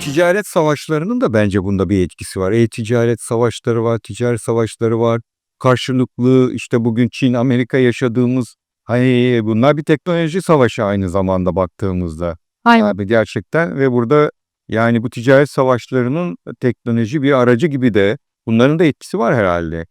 ticaret savaşlarının da bence bunda bir etkisi var. E-ticaret savaşları var, ticaret savaşları var. Karşılıklı işte bugün Çin, Amerika yaşadığımız hani bunlar bir teknoloji savaşı aynı zamanda baktığımızda. Aynen. Abi gerçekten ve burada yani bu ticaret savaşlarının teknoloji bir aracı gibi de bunların da etkisi var herhalde.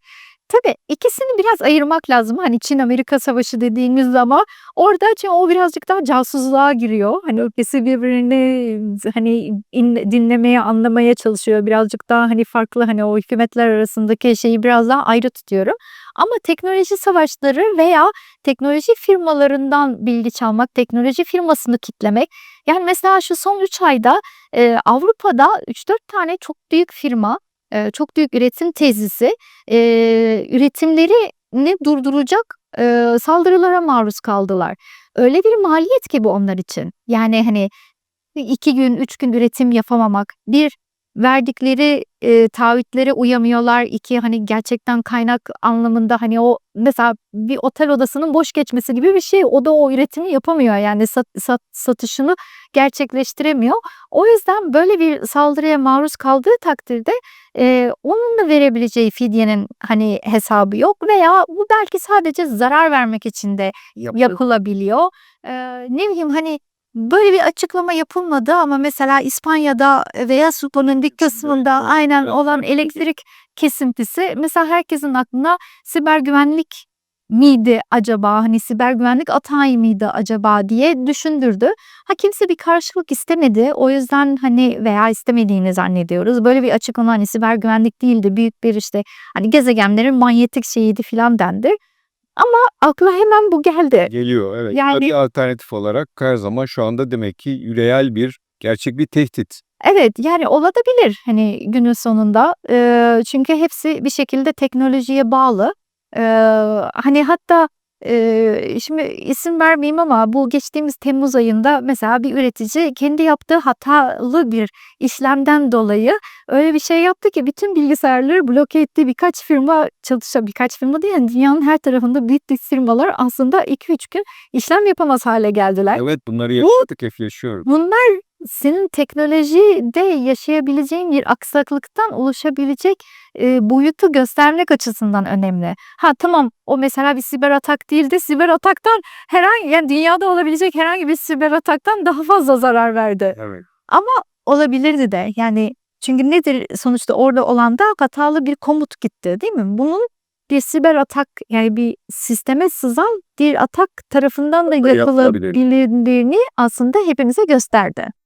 Tabii ikisini biraz ayırmak lazım. Hani Çin-Amerika Savaşı dediğimiz zaman orada çünkü o birazcık daha casusluğa giriyor. Hani ülkesi birbirini hani in- dinlemeye, anlamaya çalışıyor. Birazcık daha hani farklı hani o hükümetler arasındaki şeyi biraz daha ayrı tutuyorum. Ama teknoloji savaşları veya teknoloji firmalarından bilgi çalmak, teknoloji firmasını kitlemek. Yani mesela şu son 3 ayda e, Avrupa'da 3-4 tane çok büyük firma, çok büyük üretim tesisi e, üretimlerini durduracak e, saldırılara maruz kaldılar. Öyle bir maliyet ki bu onlar için. Yani hani iki gün, üç gün üretim yapamamak. Bir, verdikleri e, taahhütlere uyamıyorlar. İki, hani gerçekten kaynak anlamında hani o mesela bir otel odasının boş geçmesi gibi bir şey. O da o üretimi yapamıyor yani sat, sat, satışını gerçekleştiremiyor. O yüzden böyle bir saldırıya maruz kaldığı takdirde e, onun da verebileceği fidyenin hani hesabı yok veya bu belki sadece zarar vermek için de yapılabiliyor. Ee, ne bileyim hani böyle bir açıklama yapılmadı ama mesela İspanya'da veya Supo'nun bir kısmında aynen olan elektrik kesintisi mesela herkesin aklına siber güvenlik miydi acaba hani siber güvenlik atağı mıydı acaba diye düşündürdü. Ha kimse bir karşılık istemedi. O yüzden hani veya istemediğini zannediyoruz. Böyle bir açıklama hani siber güvenlik değildi. Büyük bir işte hani gezegenlerin manyetik şeyiydi filan dendi. Ama akla hemen bu geldi. Geliyor evet. Yani-. Bir alternatif olarak her zaman şu anda demek ki reel bir gerçek bir tehdit. Evet yani olabilir hani günün sonunda Eee, çünkü hepsi bir şekilde teknolojiye bağlı. Eee, hani hatta eee, şimdi isim vermeyeyim ama bu geçtiğimiz Temmuz ayında mesela bir üretici kendi yaptığı hatalı bir işlemden dolayı öyle bir şey yaptı ki bütün bilgisayarları bloke etti. Birkaç firma çalışa birkaç firma değil yani dünyanın her tarafında büyük büyük firmalar aslında 2-3 gün işlem yapamaz hale geldiler. Evet bunları yaşadık, yaşıyoruz. Bunlar senin teknolojide yaşayabileceğin bir aksaklıktan oluşabilecek e, boyutu göstermek açısından önemli. Ha tamam o mesela bir siber atak değil de siber ataktan herhangi yani dünyada olabilecek herhangi bir siber ataktan daha fazla zarar verdi. Evet. Olabilirdi de yani çünkü nedir sonuçta orada olan da hatalı bir komut gitti değil mi? Bunun bir siber atak yani bir sisteme sızan bir atak tarafından da yapılabildiğini aslında hepimize gösterdi.